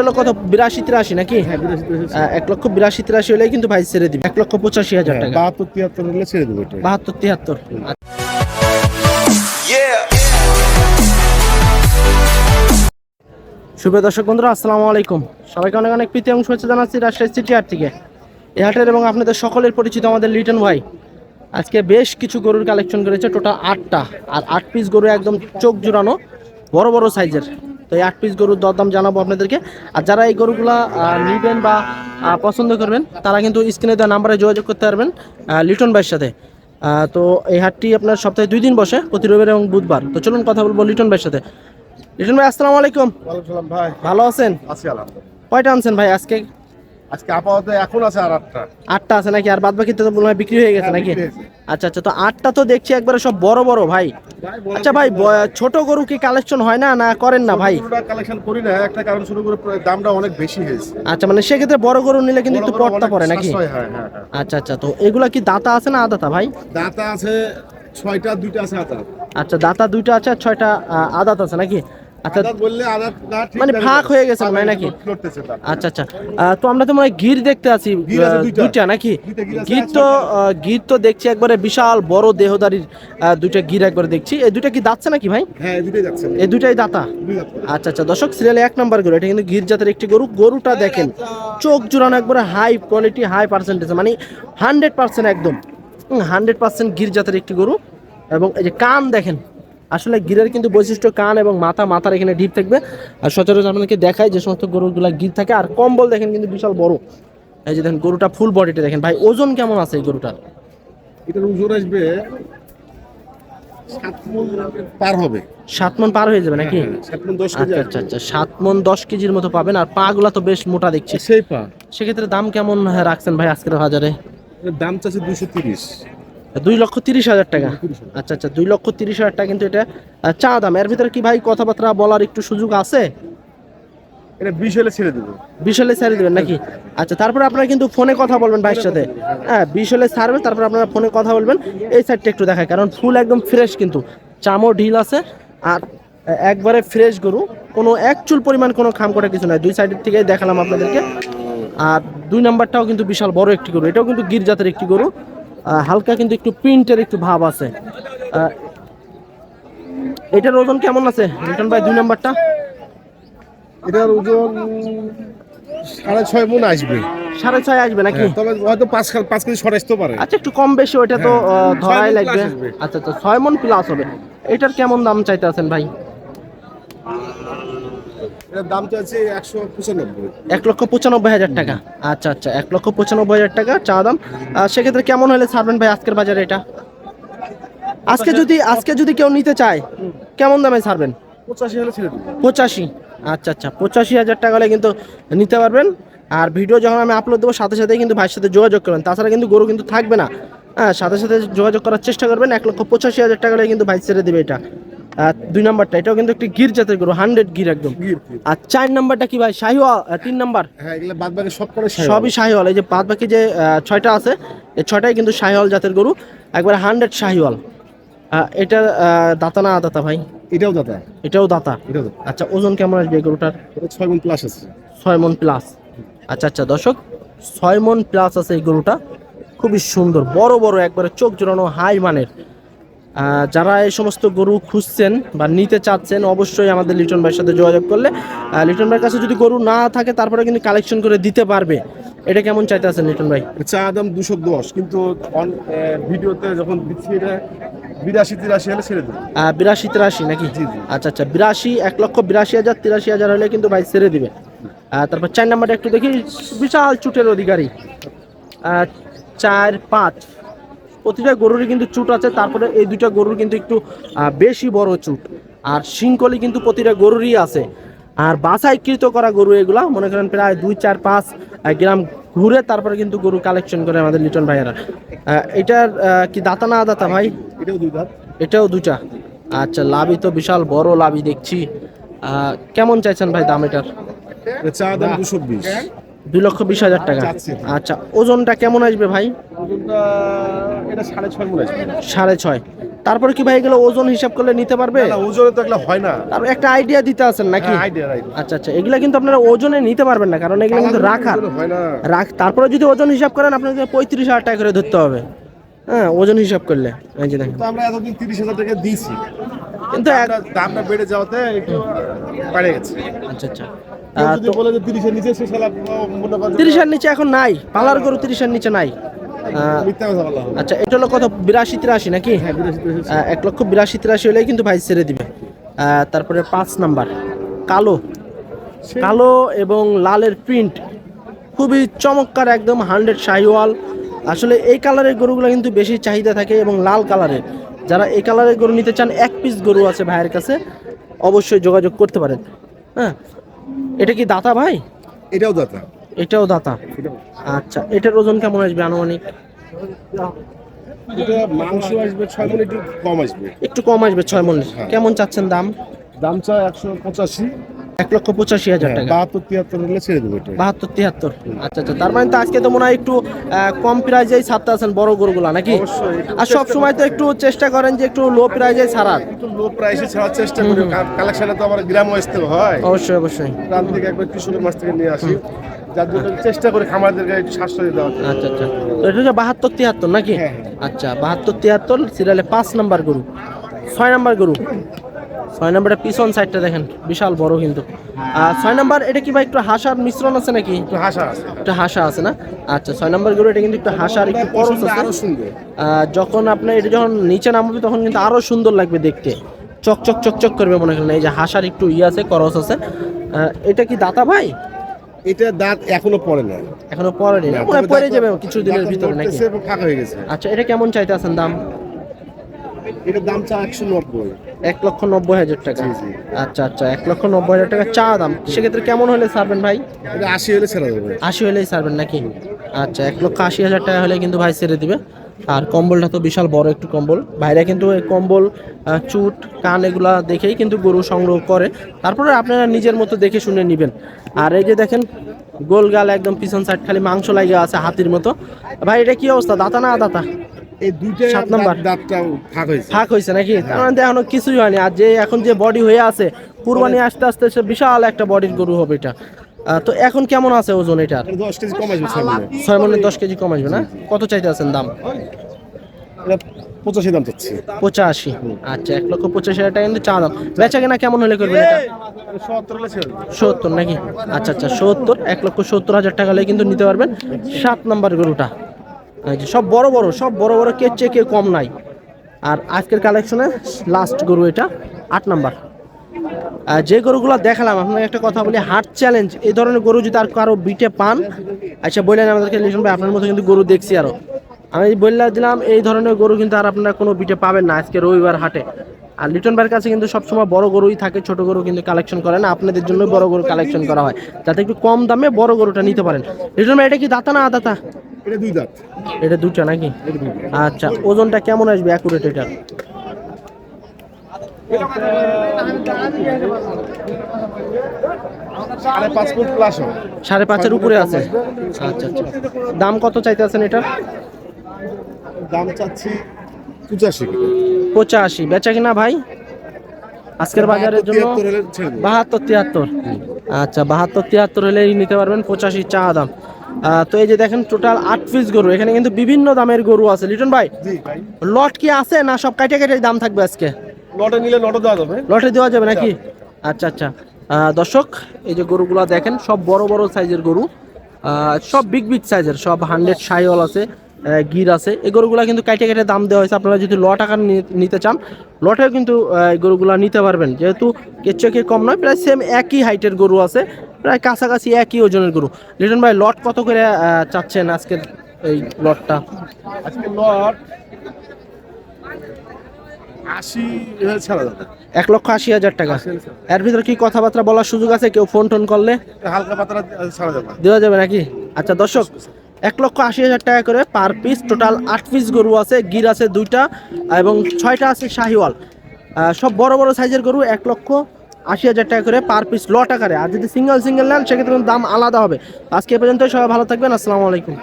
হলো কত? বিরাশি তিরাশি নাকি? হ্যাঁ এক লক্ষ বিরাশি তিরাশি হলেই কিন্তু ভাই ছেড়ে দিবে। এক লক্ষ পঁচাশি হাজার টাকা। বাহাত্তর তিয়াত্তর হলে ছেড়ে দেবো বাহাত্তর তিয়াত্তর। শুভ দর্শক বন্ধুরা আসসালামু আলাইকুম। সবাইকে অনেক অনেক প্রীতি এবং শুভেচ্ছা জানাচ্ছি রাজশাহী সিটি হাট থেকে। এই হাটের এবং আপনাদের সকলের পরিচিত আমাদের লিটন ভাই। আজকে বেশ কিছু গরুর কালেকশন করেছে টোটাল আটটা। আর আট পিস গরু একদম চোখ জোড়ানো বড় বড় সাইজের তো এই আট পিস গরুর দরদাম জানাব আপনাদেরকে। আর যারা এই গরুগুলা নেবেন বা পছন্দ করবেন তারা কিন্তু স্ক্রিনে দেওয়া নাম্বারে যোগাযোগ করতে পারবেন লিটন ভাইয়ের সাথে। তো এই হাটটি আপনার সপ্তাহে দুই দিন বসে প্রতি রবিবার এবং বুধবার। তো চলুন কথা বলব লিটন ভাইয়ের সাথে। লিটন ভাই আসসালামু আলাইকুম। ভাই। ভালো আছেন? কয়টা আনছেন ভাই আজকে? আজকে আপাতত এখন আছে আর আটটা। আটটা আছে নাকি? আর বাদ বাকি তো মনে হয় বিক্রি হয়ে গেছে হ্যাঁ, নাকি? আচ্ছা আচ্ছা তো আটটা তো দেখছি একবারে সব বড় বড় ভাই। আচ্ছা ভাই ছোট গরু কি কালেকশন হয় না না করেন না ভাই? কালেকশন করি না একটা কারণ শুরু করে দামটা অনেক বেশি হয়েছে। আচ্ছা মানে সেক্ষেত্রে বড় গরু নিলে কিন্তু একটু পড়তা পড়ে নাকি? হ্যাঁ হ্যাঁ আচ্ছা আচ্ছা তো এগুলা কি দাতা আছে না আদাতা ভাই? দাঁতা আছে ছয়টা দুইটা আছে আদাত। আচ্ছা দাতা দুইটা আছে আর ছয়টা আদাত আছে নাকি? আচ্ছা বললে মানে ফাঁক হয়ে গেছে মনে নাকি? আচ্ছা আচ্ছা। তো আমরা তো মনে হয় গির দেখতে আছি দুইটা। নাকি? গির তো গির তো দেখছি একবারে বিশাল বড় দেহদারির দুইটা গির একবারে দেখছি। এই দুইটা কি দাঁতছে নাকি ভাই? হ্যাঁ এই দুইটাই দাতা। আচ্ছা আচ্ছা দর্শক সিরিয়ালে এক নাম্বার গরু এটা কিন্তু গির জাতের একটি গরু। গরুটা দেখেন চোখ জোড়ানো একবারে হাই কোয়ালিটি হাই পার্সেন্টেজ মানে হান্ড্রেড পার্সেন্ট একদম। হান্ড্রেড পার্সেন্ট গির জাতের একটি গরু। এবং এই যে কান দেখেন আসলে গিরের কিন্তু বৈশিষ্ট্য কান এবং মাথা মাথার এখানে ডিপ থাকবে। আর সচরাচর আপনাদেরকে দেখায় যে সমস্ত গরুগুলা গির থাকে। আর কম্বল দেখেন কিন্তু বিশাল বড়। এই যে দেখেন গরুটা ফুল বডিটা দেখেন। ভাই ওজন কেমন আছে এই গরুটার? এটার ওজন আসবে পার হবে। সাত মন পার হয়ে যাবে নাকি? হ্যাঁ, কেজি আচ্ছা আচ্ছা আচ্ছা। সাত মন দশ কেজির মতো পাবেন। আর পা গুলা তো বেশ মোটা দেখছি। সেই পা। সেক্ষেত্রে দাম কেমন রাখছেন ভাই আজকের বাজারে? দাম চাচ্ছে দুশো তিরিশ। দুই লক্ষ তিরিশ হাজার টাকা। আচ্ছা আচ্ছা দুই লক্ষ তিরিশ হাজার টাকা কিন্তু এটা চা দাম। এর ভিতরে কি ভাই কথাবার্তা বলার একটু সুযোগ আছে? এটা বিশ হলে ছেড়ে দেবো। বিশ হলে ছাড়ে দেবেন নাকি? আচ্ছা তারপরে আপনারা কিন্তু ফোনে কথা বলবেন ভাইয়ের সাথে। হ্যাঁ বিশ হলে ছাড়বে তারপর আপনারা ফোনে কথা বলবেন। এই সাইডটা একটু দেখায় কারণ ফুল একদম ফ্রেশ কিন্তু। চামো ঢিল আছে আর একবারে ফ্রেশ গরু। কোনো এক চুল পরিমাণ কোনো খাম করা কিছু নাই। দুই সাইডের থেকে দেখালাম আপনাদেরকে। আর দুই নাম্বারটাও কিন্তু বিশাল বড় একটি গরু। এটাও কিন্তু গির জাতের একটি গরু। হালকা কিন্তু একটু প্রিন্টের একটু ভাব আছে। এটার ওজন কেমন আছে? রিটার্ন ভাই দুই নাম্বারটা? এটার ওজন সাড়ে ছয় মন আসবে। সাড়ে ছয় আসবে নাকি? হ্যাঁ, তবে হয়তো পাঁচ পাঁচ কেজি সরে আসতে পারে। আচ্ছা একটু কম বেশি ওইটা তো হ্যাঁ, ধরাই লাগবে। আচ্ছা আচ্ছা ছয় মন প্লাস হবে। এটার কেমন দাম চাইতে আছেন ভাই? এটার দাম চাচ্ছে একশো পঁচানব্বই। এক লক্ষ পঁচানব্বই হাজার টাকা। আচ্ছা আচ্ছা এক লক্ষ পঁচানব্বই হাজার টাকা চা দাম। সেক্ষেত্রে কেমন হলে ছাড়বেন ভাই আজকের বাজারে এটা? আজকে যদি আজকে যদি কেউ নিতে চায় কেমন দামে ছাড়বেন? পঁচাশি হলে ছেড়ে পঁচাশি। আচ্ছা আচ্ছা পঁচাশি হাজার টাকা হলে কিন্তু নিতে পারবেন। আর ভিডিও যখন আমি আপলোড দেবো সাথে সাথে কিন্তু ভাইয়ের সাথে যোগাযোগ করবেন। তাছাড়া কিন্তু গরু কিন্তু থাকবে না। হ্যাঁ সাথে সাথে যোগাযোগ করার চেষ্টা করবেন। এক লক্ষ পঁচাশি হাজার টাকা হলে কিন্তু ভাই ছেড়ে দেবে এটা। দুই নাম্বারটা এটাও কিন্তু একটি গির জাতের গরু হান্ড্রেড গির একদম। আর চার নাম্বারটা কি ভাই শাহিওয়া তিন নাম্বার? হ্যাঁ সবই শাহিওয়াল এই যে বাদ বাকি যে ছয়টা আছে এই ছয়টাই কিন্তু শাহিওয়াল জাতের গরু একবার হান্ড্রেড শাহিওয়াল। এটা দাতা না দাতা ভাই? এটাও দাদা এটাও দাতা। আচ্ছা ওজন কেমন আসবে গরুটার? ছয় মন প্লাস আছে। ছয় মন প্লাস আচ্ছা আচ্ছা দর্শক ছয় মন প্লাস আছে এই গরুটা। খুবই সুন্দর বড় বড় একবারে চোখ জোড়ানো হাই মানের। যারা এই সমস্ত গরু খুঁজছেন বা নিতে চাচ্ছেন অবশ্যই আমাদের লিটন ভাইয়ের সাথে যোগাযোগ করলে লিটন ভাইয়ের কাছে যদি গরু না থাকে তারপরে কিন্তু কালেকশন করে দিতে পারবে। এটা কেমন চাইতে আছেন লিটন ভাই? চা দাম দুশো দশ কিন্তু ভিডিওতে যখন দিচ্ছি এটা বিরাশি তিরাশি হলে ছেড়ে দেবো। বিরাশি তিরাশি নাকি। আচ্ছা আচ্ছা বিরাশি এক লক্ষ বিরাশি হাজার তিরাশি হাজার হলে কিন্তু ভাই ছেড়ে দিবে। তারপর চার নাম্বারটা একটু দেখি বিশাল চুটের অধিকারী। চার পাঁচ। প্রতিটা গরুরই কিন্তু চুট আছে তারপরে এই দুইটা গরুর কিন্তু একটু বেশি বড় চুট। আর শিংকলি কিন্তু প্রতিটা গরুরই আছে। আর বাছাইকৃত করা গরু এগুলা মনে করেন প্রায় দুই চার পাঁচ গ্রাম ঘুরে তারপরে কিন্তু গরু কালেকশন করে আমাদের লিটন ভাইয়েরা। এটার কি দাতা না দাতা ভাই? এটাও দুই দাঁত। এটাও দুটা আচ্ছা লাভি তো বিশাল বড় লাভি দেখছি। কেমন চাইছেন ভাই দাম এটার? চা দাম দুশো বিশ। দুই লক্ষ বিশ হাজার টাকা। আচ্ছা ওজনটা কেমন আসবে ভাই? ওজনটা এটা সাড়ে ছয় মন সাড়ে ছয়। তারপরে কি ভাই এগুলো ওজন হিসাব করলে নিতে পারবে? না, ওজনে তো এগুলো হয় না। তারপর একটা আইডিয়া দিতে আছেন নাকি? হ্যাঁ। আচ্ছা আচ্ছা এগুলা কিন্তু আপনারা ওজনে নিতে পারবেন না কারণ এগুলো কিন্তু না। রাখ তারপরে যদি ওজন হিসাব করেন আপনাকে পঁয়ত্রিশ হাজার টাকা করে ধরতে হবে। হ্যাঁ ওজন হিসাব করলে। এই যে দেখেন। আমরা এতদিন তিরিশ হাজার টাকা দিয়েছি। কিন্তু দামটা- বেড়ে যাওয়াতে একটু বেড়ে গেছে। আচ্ছা আচ্ছা। তিরিশের নিচে এখন নাই। পালার গরু তিরিশের নিচে নাই। আচ্ছা এটা হলো কত? বিরাশি তিরাশি নাকি? হ্যাঁ, এক লক্ষ বিরাশি তিরাশি হলেই কিন্তু ভাই ছেড়ে দিবে। তারপরে পাঁচ নাম্বার কালো। কালো এবং লালের প্রিন্ট খুবই চমৎকার একদম হান্ড্রেড শাহিওয়াল। আসলে এই কালারের গরুগুলো কিন্তু বেশি চাহিদা থাকে এবং লাল কালারের। যারা এই কালারের গরু নিতে চান এক পিস গরু আছে ভাইয়ের কাছে অবশ্যই যোগাযোগ করতে পারেন। হ্যাঁ এটা কি দাতা ভাই? এটাও দাতা। এটাও দাতা? আচ্ছা এটার ওজন কেমন আসবে আনুমানিক? এটা মাংস আসবে ছয় মনে একটু কম আসবে। একটু কম আসবে ছয় মন হ্যাঁ। কেমন চাচ্ছেন দাম? দাম চাই একশো পঁচাশি। এক লক্ষ পঁচাশি হাজার টাকা। বাহাত্তর তিয়াত্তর হলে ছেড়ে দেবো বাহাত্তর তিয়াত্তর। আচ্ছা আচ্ছা তার মানে তো আজকে তো মনে হয় একটু কম প্রাইজেই ছাড়তে আছেন বড় গরুগুলা নাকি? অবশ্যই। আর সব সময় তো একটু চেষ্টা করেন যে একটু লো প্রাইজে ছাড়ার। একটু লো প্রাইসে ছাড়ার চেষ্টা করি। কালেকশনে তো আমার গ্রাম আসতে হয়। অবশ্যই অবশ্যই। গ্রাম থেকে একবার কৃষকের মাছ থেকে নিয়ে আসি। যার জন্য চেষ্টা করি খামারদেরকে একটু সাশ্রয় দেওয়া আচ্ছা আচ্ছা। তো এটা হচ্ছে বাহাত্তর তিয়াত্তর নাকি? হ্যাঁ, হ্যাঁ। আচ্ছা বাহাত্তর তিয়াত্তর সিরিয়ালে পাঁচ নাম্বার গরু। ছয় নাম্বার গরু। ছয় নাম্বারের পিছন সাইডটা দেখেন বিশাল বড় কিন্তু। আর ছয় নাম্বার এটা কি ভাই একটু হাসার মিশ্রণ আছে নাকি? একটু হাসা আছে। একটু হাসা আছে না? আচ্ছা ছয় নাম্বার গরু এটা কিন্তু একটু হাসার একটু পরশ আছে যখন আপনার এটা যখন নিচে নামবে তখন কিন্তু আরও সুন্দর লাগবে দেখতে। চকচক চকচক করবে মনে করেন। এই যে হাসার একটু ইয়ে আছে করস আছে। এটা কি দাতা ভাই? এটা দাঁত এখনও পড়ে না এখনও না? মনে হয় যাবে কিছু দিনের ভিতরে নাকি? এবং ফাঁকা হয়ে গেছে। আচ্ছা এটা কেমন চাইতে আছেন দাম? এটার দাম চা একশো নব্বই। এক লক্ষ নব্বই হাজার টাকা। আচ্ছা আচ্ছা এক লক্ষ নব্বই হাজার টাকা চা দাম। সেক্ষেত্রে কেমন হলে ছাড়বেন ভাই? এটা আশি হলে ছেড়ে দেবে। আশি হলেই ছাড়বেন নাকি? আচ্ছা এক লক্ষ আশি হাজার টাকা হলে কিন্তু ভাই ছেড়ে দিবে। আর কম্বলটা তো বিশাল বড় একটু কম্বল। ভাইরা কিন্তু কম্বল চুট কান এগুলা দেখেই কিন্তু গরু সংগ্রহ করে। তারপরে আপনারা নিজের মতো দেখে শুনে নেবেন। আর এই যে দেখেন গোল গাল একদম পিছন সাইড খালি মাংস লাগে আছে হাতির মতো। ভাই এটা কি অবস্থা? দাতা না দাতা? এই দুইটা সাত নাম্বার। দাঁত- ফাঁক হয়েছে। ফাঁক হয়েছে নাকি? তার মানে এখনও কিছুই হয়নি। আর যে এখন যে বডি হয়ে আছে কুরবানি আস্তে আস্তে সে বিশাল একটা বডির গরু হবে এটা। তো এখন কেমন আছে ওজন এটার? এটা দশ কেজি কম আসবে ছয় মনে ছয় মনে দশ কেজি কম আসবে না? কত চাইতে আছেন দাম পঁচাশি দাম চাচ্ছি। পঁচাশি। আচ্ছা এক লক্ষ পঁচাশি হাজার টাকা কিন্তু চা দাম। বেচা কেনা কেমন হলে করবেন সত্তর নাকি? আচ্ছা আচ্ছা সত্তর এক লক্ষ সত্তর হাজার টাকা হলে কিন্তু নিতে পারবেন। সাত নাম্বার গরুটা। এই সব বড় বড় সব বড় বড় কে চেয়ে কেউ কম নাই। আর আজকের কালেকশনে লাস্ট গরু এটা আট নাম্বার। যে গরুগুলো দেখালাম আপনাকে একটা কথা বলি হার্ট চ্যালেঞ্জ এই ধরনের গরু যদি আর কারও বিটে পান আচ্ছা বললেন আমাদেরকে লিখুন ভাই আপনার মতো কিন্তু গরু দেখছি আরও আমি বললে দিলাম এই ধরনের গরু কিন্তু আর আপনারা কোনো বিটে পাবেন না আজকে রবিবার হাটে। আর লিটন ভাইয়ের কাছে কিন্তু সবসময় বড় গরুই থাকে ছোট গরু কিন্তু কালেকশন করে না আপনাদের জন্য বড় গরু কালেকশন করা হয়। যাতে একটু কম দামে বড় গরুটা নিতে পারেন। লিটন ভাই এটা কি দাতা না আদাতা? এটা দুই দাঁত। এটা দুটা নাকি? এটা। আচ্ছা ওজনটা কেমন আসবে অ্যাকুরেট এটার সাড়ে পাঁচ ফুট প্লাস সাড়ে পাঁচের উপরে আছে। আচ্ছা আচ্ছা। দাম কত চাইতে আছেন এটা? দাম চাচ্ছি পঁচাশি পঁচাশি। বেচা কিনা ভাই? আজকের বাজারের জন্য বাহাত্তর তিয়াত্তর। আচ্ছা বাহাত্তর তিয়াত্তর হলেই নিতে পারবেন পঁচাশি চা দাম। তো এই যে দেখেন টোটাল আট পিস গরু এখানে কিন্তু বিভিন্ন দামের গরু আছে। লিটন ভাই ভাই। লট কি আছে না সব কাটে কাটে দাম থাকবে আজকে? লটে নিলে লটে দেওয়া যাবে। লটে দেওয়া যাবে নাকি? আচ্ছা আচ্ছা। দর্শক এই যে গরুগুলো দেখেন সব বড় বড় সাইজের গরু। সব বিগ বিগ সাইজের সব হান্ড্রেড সাইওয়াল আছে গির আছে। এই গরুগুলো কিন্তু কাইটে কেটে দাম দেওয়া হয়েছে। আপনারা যদি লট আকার নিতে চান লটেও কিন্তু এই গরুগুলো নিতে পারবেন। যেহেতু কেচকে কম নয় প্রায় সেম একই হাইটের গরু আছে প্রায় কাছাকাছি একই ওজনের গরু। লিটন ভাই লট কত করে চাচ্ছেন আজকের এই লটটা? আজকে লট আশি ছাড়া যাবে এক লক্ষ আশি হাজার টাকা। এর ভিতরে কি কথাবার্তা বলার সুযোগ আছে? কেউ ফোন টোন করলে? হালকা পাতলা ছাড়া যাবে দেওয়া যাবে নাকি? আচ্ছা দর্শক এক লক্ষ আশি হাজার টাকা করে পার পিস টোটাল আট পিস গরু আছে গির আছে দুইটা এবং ছয়টা আছে শাহিওয়াল। সব বড় বড় সাইজের গরু এক লক্ষ আশি হাজার টাকা করে পার পিস লট আকারে। আর যদি সিঙ্গেল সিঙ্গেল নেন সেক্ষেত্রে দাম আলাদা হবে। আজকে এ পর্যন্ত সবাই ভালো থাকবেন আসসালামু আলাইকুম।